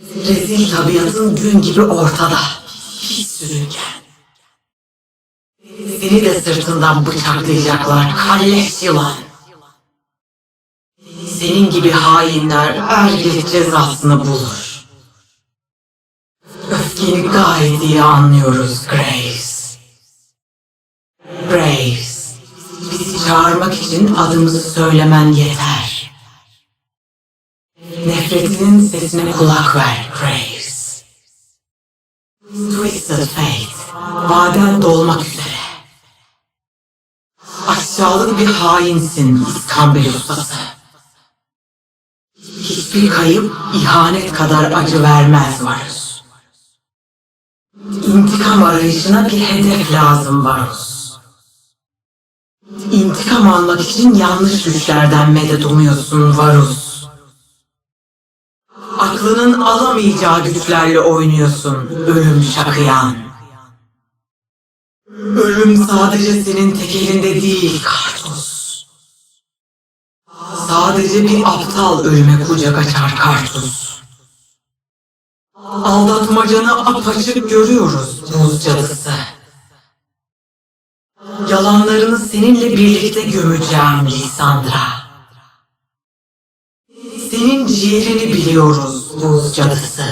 Rezil tabiatın gün gibi ortada. Pis sürüngen. Seni de sırtından bıçaklayacaklar kalleş yılan. Senin gibi hainler er geç cezasını bulur. Öfkeni gayet iyi anlıyoruz Grace. Grace, bizi çağırmak için adımızı söylemen yeter. Nefretinin sesine kulak ver Grace. Twisted Fate, vaden dolmak üzere. Aşağılık bir hainsin İskambil ustası. Hiçbir kayıp ihanet kadar acı vermez Varus. İntikam arayışına bir hedef lazım Varus. İntikam almak için yanlış güçlerden medet umuyorsun Varus. Aklının alamayacağı güçlerle oynuyorsun ölüm şakıyan. Ölüm sadece senin tek elinde değil Kartus. Sadece bir aptal ölüme kucak açar Kartus. Aldatmacanı apaçık görüyoruz buz cadısı. Yalanlarını seninle birlikte gömeceğim Lisandra. Senin ciğerini biliyoruz buz cadısı.